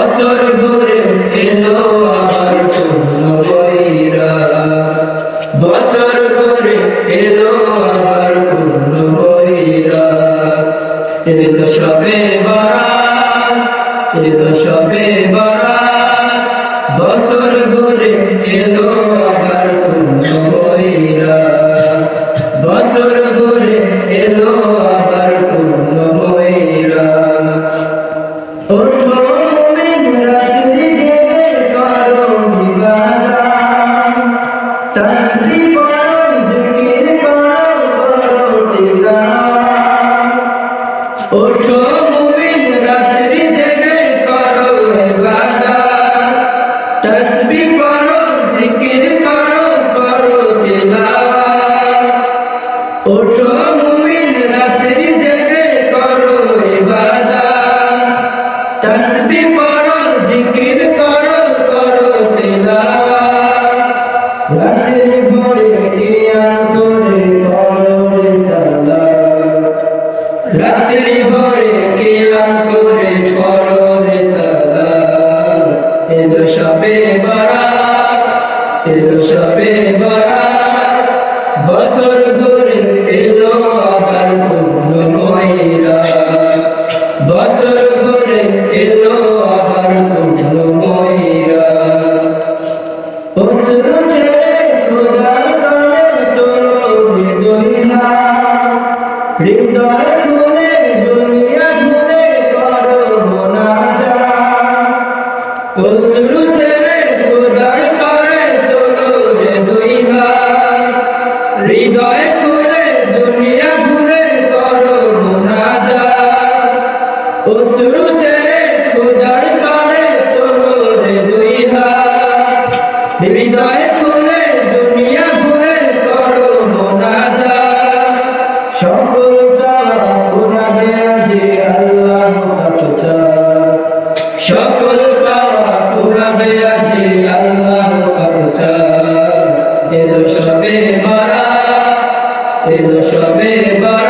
বছর ঘুরে এলো আমার চূর্ণ বৈরা বছর ঘুরে এলো আমার পূর্ণ বৈরা এলো সবে বরা এলো সবে ஜெய் ஜெய் ஜெய் হৃদয়ে করে দুনিয়া ঘুরে করো মোনাজা সকল চালাকুনাদে আজি আল্লাহ বাঁচা সকল চালাকুনাদে আজি আল্লাহ বাঁচা এ সবে বারা এ সবে বারা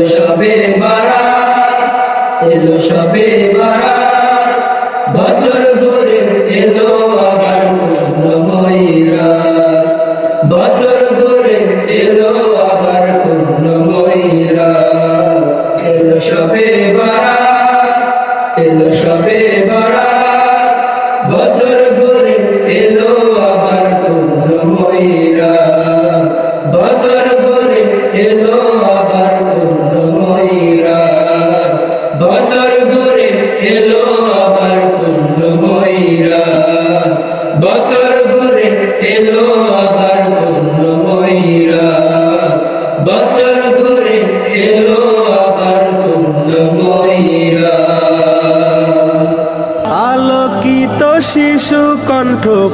এলো সবে বারা এলো সবে বারা বছর ঘুরে এলো আবার পূর্ণময়ীরা বছর ঘুরে এলো আবার পূর্ণময়ীরা এলো সবে বারা এলো সবে বারা বছর ঘুরে এলো আবার পূর্ণময়ীরা বছর ঘুরে এলো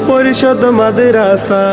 পরিষদ মাদ্রাসা।